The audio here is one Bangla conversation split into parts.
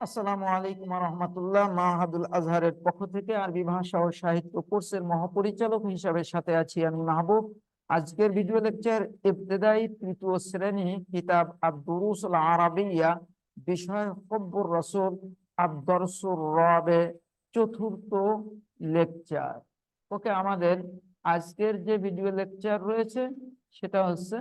আসসালামু আলাইকুম রহমতুল্লাহ মাহাদুল আজহারের পক্ষ থেকে আরবি ভাষা ও সাহিত্য কোর্সের মহাপরিচালক হিসাবে সাথে আছি আমি মাহবুব। আজকের ভিডিও লেকচার তৃতীয় শ্রেণি কিতাব বিষয় হব্বুর রসুল আব্দরসুর রবে চতুর্থ লেকচার। ওকে, আমাদের আজকের যে ভিডিও লেকচার রয়েছে, সেটা হচ্ছে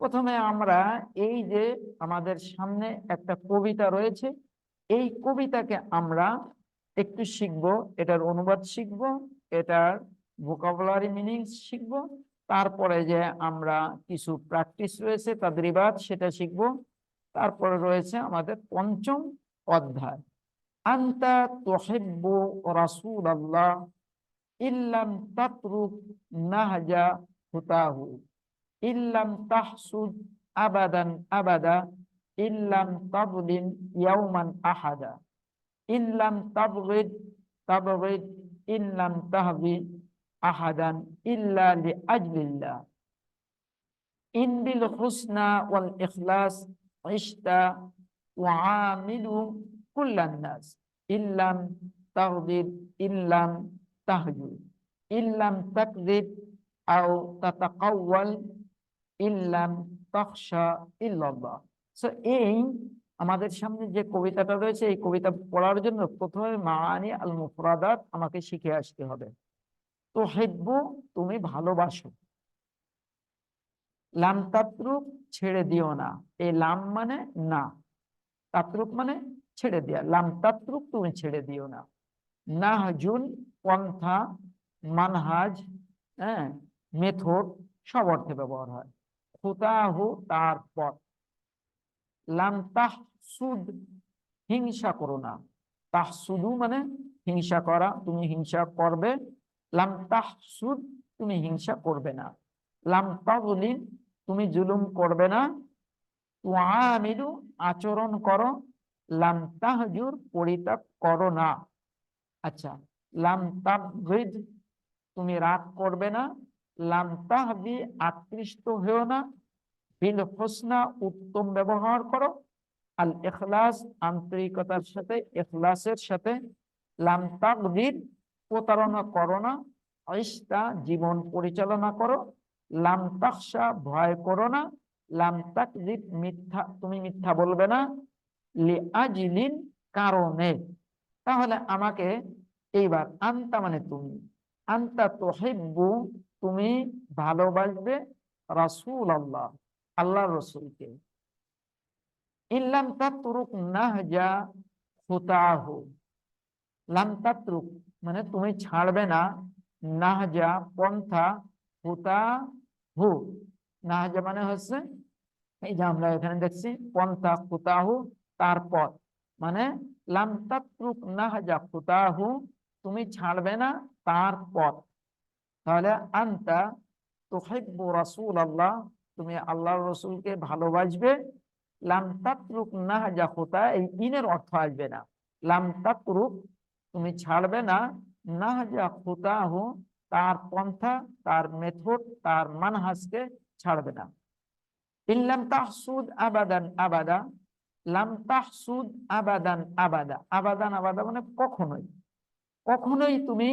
প্রথমে আমরা এই যে আমাদের সামনে একটা কবিতা রয়েছে, এই কবিতাকে আমরা একটু শিখব, এটার অনুবাদ শিখব, এটার ভোকাবুলারি মিনিং শিখব, তারপরে যে আমরা কিছু প্র্যাকটিস রয়েছে তাদরিবাদ সেটা শিখব, তারপরে রয়েছে আমাদের পঞ্চম অধ্যায়। আন্তা তোহেব্বু রাসূল আল্লাহ ইল্লাম তাতরুক নাহজা হুতাহু ইল্লাম তাহসুদ আবাদান আবাদা ইল্লাম তাবলিন ইয়াউমান আহাদা ইল্লাম তাবগিদ তাবগিদ ইল্লাম তাহবি আহাদান ইল্লা লিআজলিল্লাহ ইন বিল হুসনা ওয়াল ইখলাস ইশতা ওয়ামিলু কুল্লান নাস ইল্লাম তাগদিদ ইল্লাম তাহজু ইল্লাম তাকদিব আও তাতাকাওয়াল, ইল্লাম তখশা ইল্লাল্লাহ। সো এই আমাদের সামনে যে কবিতাটা রয়েছে, এই কবিতা পড়ার জন্য প্রথমে মানি আল মুফরাদাত আমাকে শিখে আসতে হবে। তো হেব্বু তুমি ভালোবাসো। লাম তাত্রুক, ছেড়ে দিও না। এই লাম মানে না। তাত্রুক মানে ছেড়ে দেয়া। লাম তাত্রুক, তুমি ছেড়ে দিও না না। নাহজুন পন্থা, মানহাজ হ্যাঁ মেথড সব অর্থে ব্যবহার হয়। খুতাহু তার পথ। লাম তাহ সুদ হিংসা করো না। তাহ সুদু মানে হিংসা করা, তুমি হিংসা করবে। লাম তাহ সুদ তুমি হিংসা করবে না। লাম তাজলিম তুমি জুলুম করবে না। তুআমিলু, আচরণ করো। লাম তাহজুর পরিত্যাগ করো না। আচ্ছা লাম তুমি রাগ করবে না। লাম তাহবি আকৃষ্ট হয়েও না। বিল হোসনা, উত্তম ব্যবহার করো। আল এখলাস, আন্তরিকতার সাথে, এখলাসের সাথে। লাম প্রতারণা করো না। ইস্তা জীবন পরিচালনা করো। লাম তাকসা ভয় করো না। লাম মিথ্যা, তুমি মিথ্যা বলবে না। লি আজিলিন কারণে। তাহলে আমাকে এইবার আন্তা মানে তুমি। আন্তা তোহেব্বু, তুমি ভালোবাসবে রাসূল আল্লাহ আল্লাহ রসুলকে মানে তুমি ছাড়বে না, নাহজা পন্থা হুতা হু নাহজা মানে হচ্ছে, এই যে আমরা এখানে দেখছি, পন্থা হুতাহু তার পথ মানে লাম তাতরুক নাহজা হুতাহু তুমি ছাড়বে না তার পথ তাহলে আন্তা তুহিব্বু রাসূল আল্লাহ তুমি আল্লাহর রসুলকে ভালোবাসবে। লাম তাতরুক নাহজা খুতা, এই ইনের অর্থ আসবে না। লাম তাতরুক, তুমি ছাড়বে না। নাহজা খুতাহু, তার পন্থা, তার মেথড, তার মানহাজকে ছাড়বে না। ইল্লাম তাহসুদ আবাদান আবাদা, লাম তাহসুদ আবাদান আবাদা। আবাদান আবাদা মানে কখনোই। কখনোই তুমি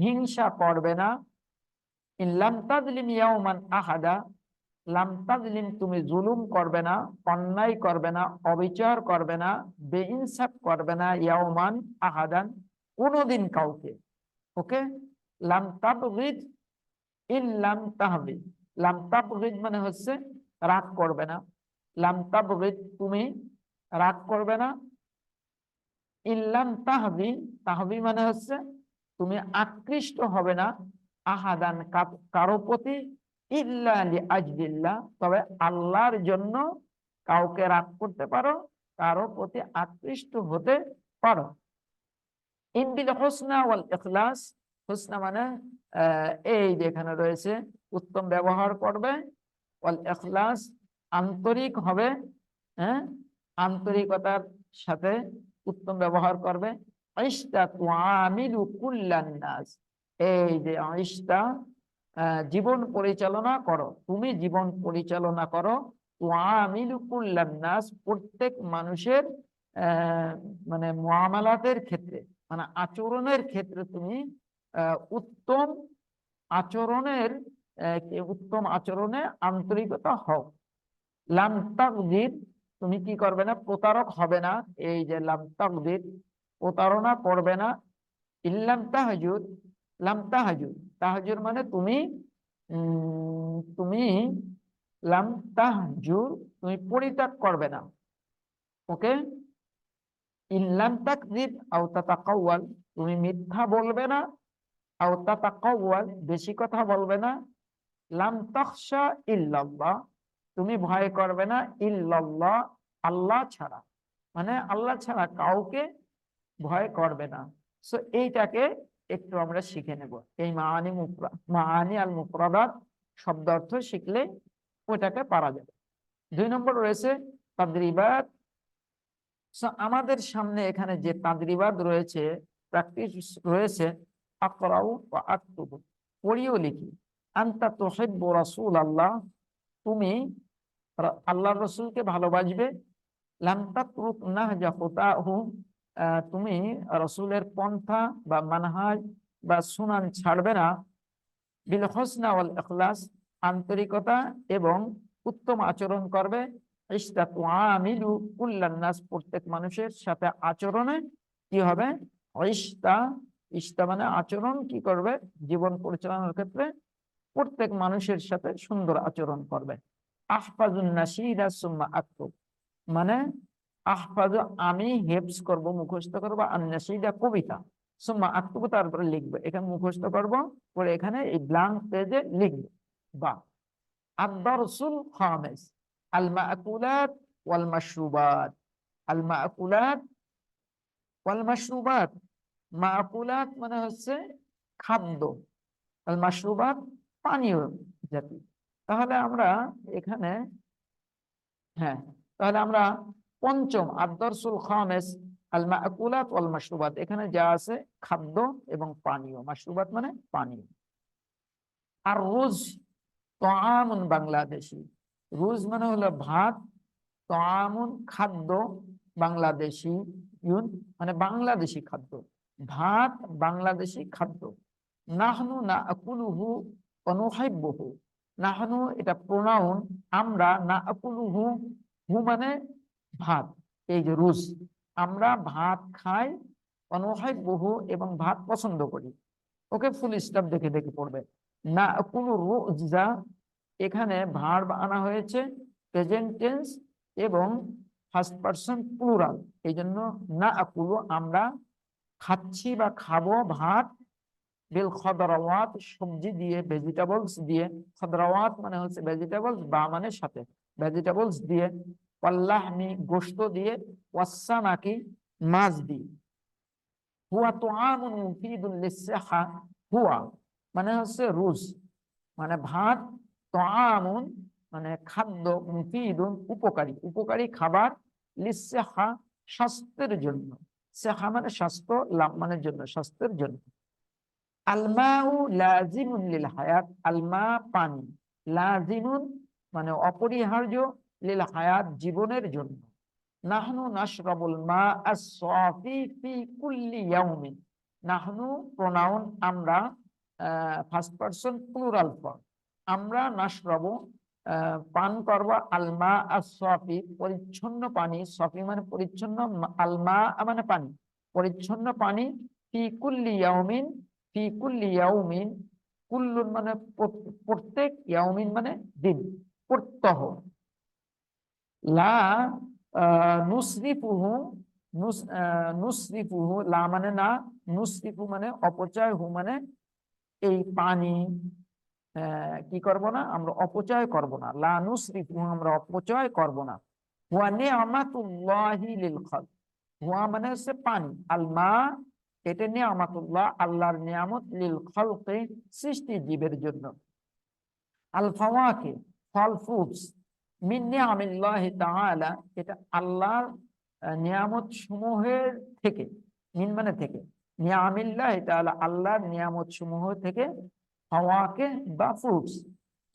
হিংসা করবে না। আহাদা, লাম তাজলিম তুমি জুলুম করবে না, অন্যায় করবে না, অবিচার করবে না, বেইনসাফ করবে না ইয়াউমান আহাদান, কোনোদিন কাউকে। ওকে? লাম তাবগিদ ইল্লাম তাহবিদ লাম তাবগিদ মানে হচ্ছে রাগ করবে না। লাম তাবগিদ তুমি রাগ করবে না ইল্লাম তাহবি তাহবি মানে হচ্ছে তুমি আকৃষ্ট হবে না আহাদান কারও প্রতি ইল্লা তবে আল্লাহর জন্য কাউকে রাগ করতে পারো, কারও প্রতি আকৃষ্ট হতে পারো। ইনবিল হোসনা ওয়াল ইখলাস, হোসনা মানে এই যেখানে রয়েছে, উত্তম ব্যবহার করবে, ওয়াল ইখলাস আন্তরিক হবে হ্যাঁ আন্তরিকতার সাথে উত্তম ব্যবহার করবে। এই যে আইস্তা আহ, জীবন পরিচালনা করো। তুমি জীবন পরিচালনা করো। নাস প্রত্যেক মানুষের মানে মুআমালাতের ক্ষেত্রে মানে আচরণের ক্ষেত্রে তুমি উত্তম আচরণের উত্তম আচরণে আন্তরিকতা হও। লাম তাকদির তুমি কি করবে না? প্রতারক হবে না। এই যে লাম তাকদির, প্রতারণা করবে না। ইল্লাম তাহাজুর লাম তাহাজুর তাহাজুর মানে তুমি তুমি লাম তাহজুর তুমি পরিত্যাগ করবে না। ওকে? ইল্লাম তাকদিব আও তাতাকাওয়াল। তুমি মিথ্যা বলবে না, আও তাতাকাওয়াল। বেশি কথা বলবে না। লাম তাখশা ইল্লাল্লাহ। তুমি ভয় করবে না ইল্লাল্লাহ আল্লাহ ছাড়া। মানে আল্লাহ ছাড়া কাউকে ভয় করবে না। সো এইটাকে একটু আমরা শিখে নেব। এই মুফরা মাআনি আল মুফরাদাত শব্দ অর্থ শিখলে ওইটাকে পারা যাবে। দুই নম্বর রয়েছে তাদরিবাত। So, আমাদের সামনে এখানে যে তাদরিবাদ রয়েছে প্র্যাকটিস রয়েছে আকরাউ বা আক্তুবু। পড়িও লিখি। আন্তা তুহিব্বু রাসূল আল্লাহ তুমি আল্লাহর রসুলকে ভালোবাসবে। তুমি রসুলের পন্থা বা মানহাজ বা সুনান ছাড়বে না। বিল হোসনা ইখলাস, আন্তরিকতা এবং উত্তম আচরণ করবে। ইস্তা তুআমিলু কুল্লান নাস, প্রত্যেক মানুষের সাথে আচরণে কি হবে? ইস্তা ইস্তা মানে আচরণ কি করবে? জীবন পরিচালনার ক্ষেত্রে প্রত্যেক মানুষের সাথে সুন্দর আচরণ করবে। মানে আমি করব, মুখস্থ আর নাসিদা কবিতা। সুম্মা তারপরে লিখবে। এখানে মুখস্থ করব, পরে এখানে এই ব্ল্যাঙ্ক পেজে বা। খামিস ওয়াল মাশরুবাত আল মাকুলাত মানে হচ্ছে খাদ্য। আল পানীয় জাতি তাহলে আমরা এখানে হ্যাঁ তাহলে আমরা পঞ্চম আদর্শুল খামেস আল মাকুলাত ওয়াল মাশরুবাত এখানে যা আছে খাদ্য এবং পানীয়। মাশরুবাত মানে পানীয়। আর রোজ তাআমুন বাংলাদেশি। রোজ মানে হলো ভাত, তাআমুন খাদ্য বাংলাদেশি ইউন মানে বাংলাদেশি খাদ্য। ভাত বাংলাদেশি খাদ্য। নাহনু না আকুলুহু অনুহাইব্যহু নাহনু এটা প্রোনাউন আমরা না আকুলুহু হু মানে ভাত। এই যে রুজ, আমরা ভাত খাই অনুহাইব্যহু এবং ভাত পছন্দ করি। ওকে ফুল স্টপ দেখে দেখে পড়বে। না আকুলু রুজা এখানে ভার্ব আনা হয়েছে প্রেজেন্ট টেন্স এবং ফার্স্ট পার্সন প্লুরাল এই জন্য না আকুলু আমরা খাচ্ছি বা খাব ভাত বিল খদরাওয়াত, সবজি দিয়ে ভেজিটেবলস দিয়ে। খদরাওয়াত মানে হচ্ছে ভেজিটেবলস বা মানে সাথে। ভেজিটেবলস দিয়ে, ওয়াল্লাহমি, গোশত দিয়ে ওয়াসা নাকি মাছ দিয়ে। হুয়া তুআমুন মুফিদুল লিসসিহা, হুয়া মানে হচ্ছে রুজ। মানে ভাত, তুআমুন মানে খাদ্য, মুফিদুন উপকারী। উপকারী খাবার লিসসিহা, স্বাস্থ্যের জন্য। সেহা মানে স্বাস্থ্য, লাভ মানের জন্য, স্বাস্থ্যের জন্য। আলমাউ লাজিমুন লিল হায়াত আলমা পানি। লাজিমুন মানে অপরিহার্য লিল হায়াত জীবনের জন্য। নাহনু নাশরাবুল মা আস-সাফি ফি কুল্লি ইয়াউমিন। নাহনু প্রোনাউন আমরা ফার্স্ট পারসন প্লুরাল ফর্ম আমরা নাশরাবু পান করব আলমা আস-সাফি পরিচ্ছন্ন পানি। সফি মানে পরিচ্ছন্ন, আলমা মানে পানি। পরিচ্ছন্ন পানি ফি কুল্লি ইয়াউমিন ফি কুল্লি ইয়াউমিন, কুল্লুন মানে প্রত্যেক ইয়াউমিন মানে দিন, প্রত্যহ। লা নুসরিফুহু নুসরিফুহু, লা মানে না, নুসরিফু মানে অপচয়, হু মানে এই পানি কি করব না, আমরা অপচয় করব না। লা নুসরিফুহু আমরা অপচয় করব না। হুয়া নিয়ামাতুল্লাহি লিল খালক। হুয়া মানে হচ্ছে পানি। আল মা এটা নিয়ামাতুল্লাহ আল্লাহর নিয়ামত লিল খালকে সৃষ্টি জীবের জন্য। আল ফাওয়াকে, ফল ফ্রুটস মিন নিয়ামিল্লাহি তাআলা, এটা আল্লাহর নিয়ামত সমূহের থেকে, মিন মানে থেকে, নিয়ামিল্লাহি তাআলা আল্লাহর নিয়ামত সমূহ থেকে ফাওয়াকে বা ফ্রুটস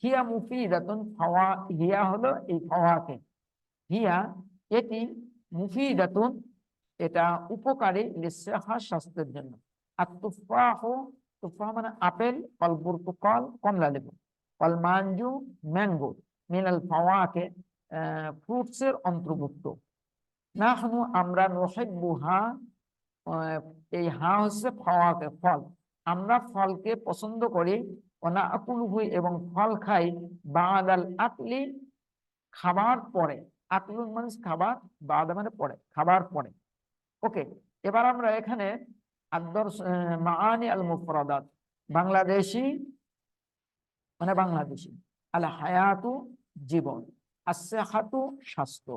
হিয়া মুফিদাতুন ফাওয়া, হিয়া হলো এই ফাওয়াকে। হিয়া, এটি মুফিদাতুন এটা উপকারী স্বাস্থ্যের জন্য। আর তুফাহ তুফাহ মানে আপেল অল পর্তুকাল কমলা লেবু। অল মানজু ম্যাঙ্গো মিনাল ফাওয়াকে ফ্রুটস এর অন্তর্ভুক্ত। নাহনু আমরা নহিব্বুহা আহ, এই হা হচ্ছে ফাওয়াকে ফল। আমরা ফলকে পছন্দ করি ওনা আকুলহু এবং ফল খাই বাদাল আকলি খাবার পরে। আকলুন মানে খাবার বাদ মানে পরে খাবার পরে। ওকে, এবার আমরা এখানে আদর্শ মাআনি আল মুফরাদাত বাংলাদেশি মানে বাংলাদেশি। আল হায়াতু জীবন আসসাহাতু স্বাস্থ্য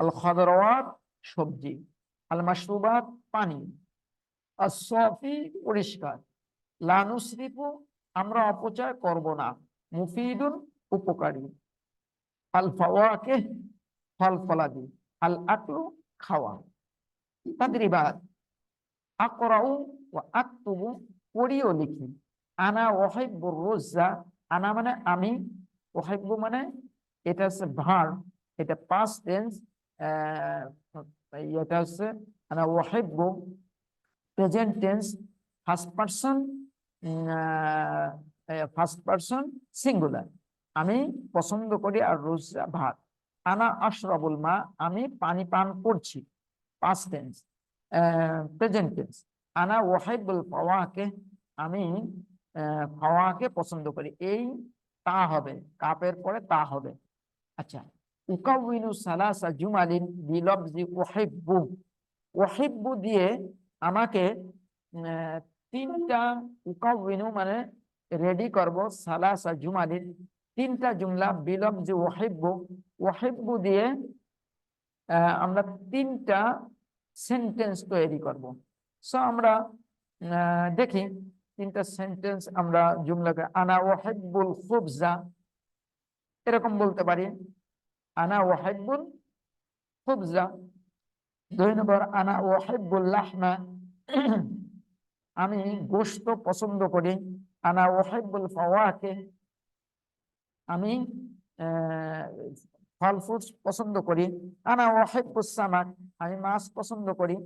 আল খদরওয়াত সবজি আল মাশরুবাত পানি আসফি পরিষ্কার, লানুসরিফু আমরা অপচয় করব না, মুফিদুন উপকারী আল ফাওয়াকে ফল ফলাদি আল আকলু খাওয়া। তাদরিবাত। আকরাউ ওয়া আকতুবু পড়ি ও লিখি। আনা ওয়াহিব্বুর রুজ্জা, আনা মানে আমি, ওয়াহিব্বু মানে এটা হচ্ছে ভার, এটা পাস্ট টেন্স এটা হচ্ছে আনা ওয়াহিব্বু present tense first person first person singular আমি পছন্দ করি আর রোজা ভাত আনা আশরাবুল মা, আমি পানি পান করছি। পাস্ট টেন্স প্রেজেন্ট টেন্স আনা ওয়াহিবুল ফাওয়াকে আমি ফাওয়াকে পছন্দ করি। এই তা হবে, কাপের পরে তা হবে। আচ্ছা উকাউইনু সালাসা জুমালিন বিলফজি ওয়াহিব্বু ওয়াহিব্বু দিয়ে আমাকে তিনটা উকাউইনু মানে রেডি করব সালাসা জুমালিন। তিনটা জুমলা বিলফজি ওয়াহিব্বু ওয়াহিব্বু দিয়ে আমরা তিনটা সেন্টেন্স তৈরি করব। সো আমরা দেখি, তিনটা সেন্টেন্স আমরা জুমলাকে আনা ওয়াহিব্বুল খুবজা এরকম বলতে পারি। আনা ওয়াহিব্বুল খুবজা দুই নম্বর, আনা ওয়াহিব্বুল লাহমা আমি গোশত পছন্দ করি। আনা ওয়াহিব্বুল ফাওয়াকে আমি ফল ফ্রুটস পছন্দ করি। আনা ওয়াহিব্বুস সামাক, আমি মাছ পছন্দ করি।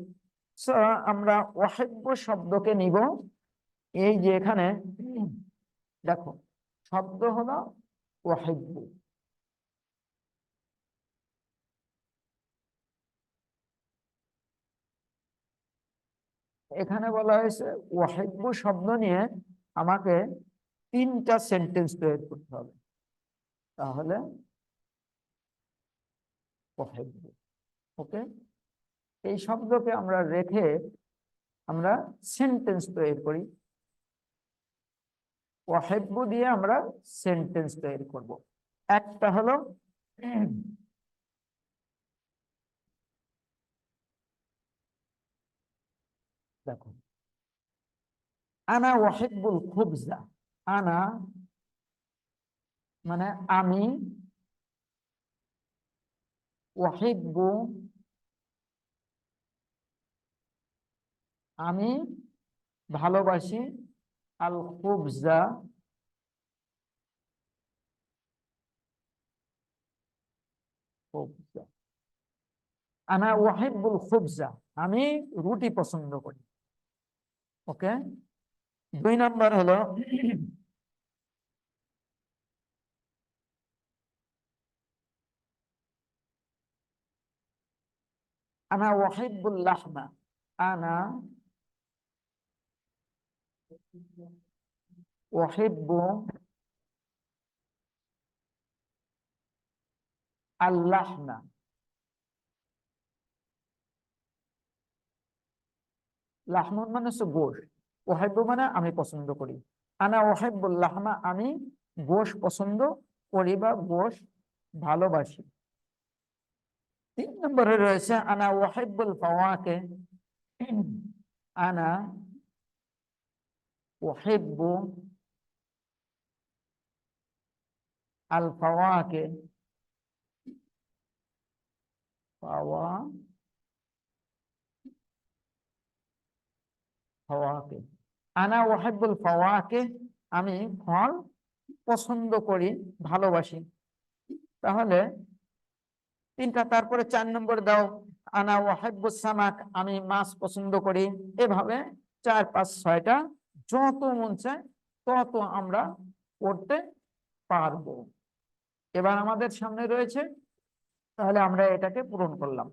আমরা ওয়াহিব্ব শব্দকে নিব। এই যে এখানে, দেখো, শব্দ হলো ওয়াহিব্বু। এখানে বলা হয়েছে, ওয়াহিব্বু শব্দ নিয়ে আমাকে তিনটা সেন্টেন্স তৈরি করতে হবে। তাহলে ওয়াহিব্বু ওকে এই শব্দকে আমরা রেখে আমরা সেন্টেন্স তৈরি করি। ওয়াহিব্বু দিয়ে আমরা সেন্টেন্স তৈরি করব। একটা হলো, দেখো, আনা ওয়াহিব্বুল খুবজা, আনা মানে আমি ওয়াহিব্বু আমি ভালোবাসি আল খুবজা। আনা ওয়াহিব্বুল খুবজা। আমি রুটি পছন্দ করি। ওকে? দুই নাম্বার হলো আনা ওয়াহিব্বুল লাহমা আনা ওয়াহিব্বু আল্লাহমা লাহমুন মানে হচ্ছে গোশ। ওহাইব্বু মানে আমি পছন্দ করি। আনা ওহাইব্বুল লাহমা আমি গোশ পছন্দ করি বা গোশ ভালোবাসি। তিন নম্বরে রয়েছে, আনা ওয়াহিবুল ফাওয়াকে, আনা ওয়াহিব্বু আল ফাওয়াকে, ফাওয়া, ফাওয়াকে, আনা ওয়াহিব্বুল ফাওয়াকে আমি ফল পছন্দ করি, ভালোবাসি। তাহলে তিনটা, তারপরে চার নম্বর দাও। আনা ওয়াহিব্বুস সামাক, আমি মাছ পছন্দ করি। এভাবে চার, পাঁচ, ছয়টা, যত মন তত আমরা করতে পারব। এবার আমাদের সামনে রয়েছে, তাহলে আমরা এটাকে পূরণ করলাম।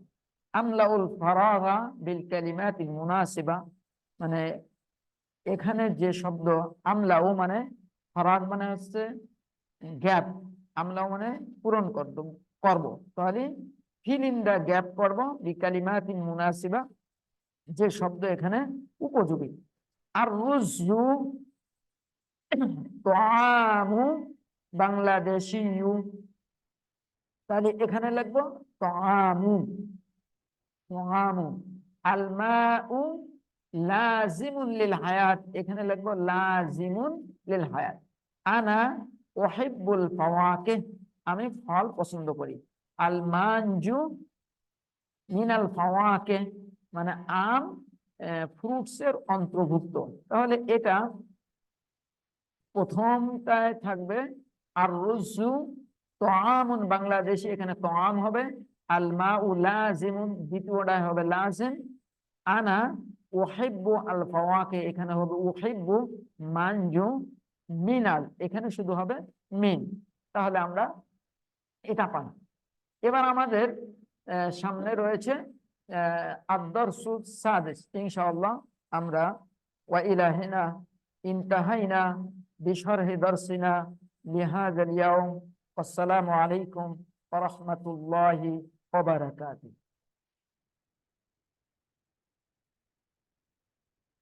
আমলাউল ফারাগা বিল কালিমাতিল মুনাসিবা। মানে এখানে যে শব্দ আমলাউ মানে ফারাগ মানে হচ্ছে গ্যাপ। আমলাউ মানে পূরণ করব করব। তাহলে ফিল ইন দা গ্যাপ করব বিকালিমাতিন মুনাসিবা, যে শব্দ এখানে উপযোগী। আর রুজু তামু বাংলাদেশি ইউ তাহলে এখানে লিখব তামু তামু আলমাউ লাজিমুন লিল হায়াত এখানে লিখব লাজিমুন লিল হায়াত আনা ওহিব্বুল ফাওয়াকিহ। আমি ফল পছন্দ করি। আল মানজু মিনাল ফাওয়াকিহ মানে আম ফ্রুটস এর অন্তর্ভুক্ত। তাহলে এটা প্রথমটায় থাকবে আর রুজু তোয়ামুন, বাংলাদেশি এখানে তোয়াম হবে। আল মা উ লাজিমুন, দ্বিতীয়টায় হবে লাজিম। আনা ওহিব্বু আল ফাওয়াকে, এখানে হবে ওহিব্বু মানজু মিনাল। এখানে শুধু হবে মিন। তাহলে আমরা এটা পান। এবার আমাদের সামনে রয়েছে আদর্শু সাদিস ইনশাআল্লাহ আমরা ওয়াইলাহিনা ইনতাহাইনা বিশরহি দর্শিনা লিহাজ আসসালামু আলাইকুম ওয়া রাহমাতুল্লাহি